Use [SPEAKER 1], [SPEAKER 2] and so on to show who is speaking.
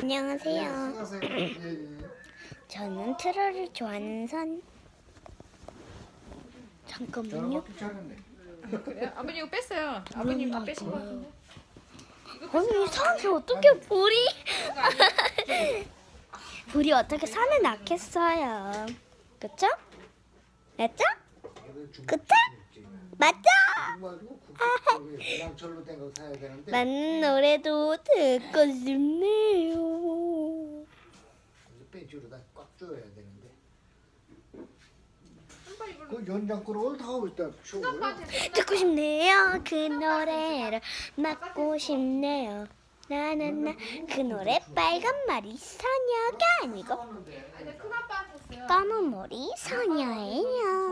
[SPEAKER 1] 안녕하세요.
[SPEAKER 2] 수고하세요. 예, 예.
[SPEAKER 1] 저는 트롤을 좋아하는 선.
[SPEAKER 2] 저는
[SPEAKER 1] 잠깐만요.
[SPEAKER 3] 그래요? 아버님 이거 뺐어요. 아버님 다 빼신 거 같은데.
[SPEAKER 1] 아니 산에 어떻게 불이? 불이 어떻게 산에 났겠어요? 그쵸? 맞죠? 그쵸? 맞죠?
[SPEAKER 2] 가지고 그냥 절로 된 거 사야 되는데
[SPEAKER 1] 맞는 노래도 듣고 싶네요.
[SPEAKER 2] 벤치로 다 꽉 줘야 되는데.
[SPEAKER 3] 한번 이걸로
[SPEAKER 2] 그 연장거를 다 치워?
[SPEAKER 3] 큰아빠한테
[SPEAKER 1] 듣고 싶네요. 그 노래를 맡고 싶네요. 나나나 그 노래 빨간 머리 소녀가 아니고
[SPEAKER 3] 아니 큰아빠한테 했어요.
[SPEAKER 1] 검은 머리
[SPEAKER 3] 소녀예요.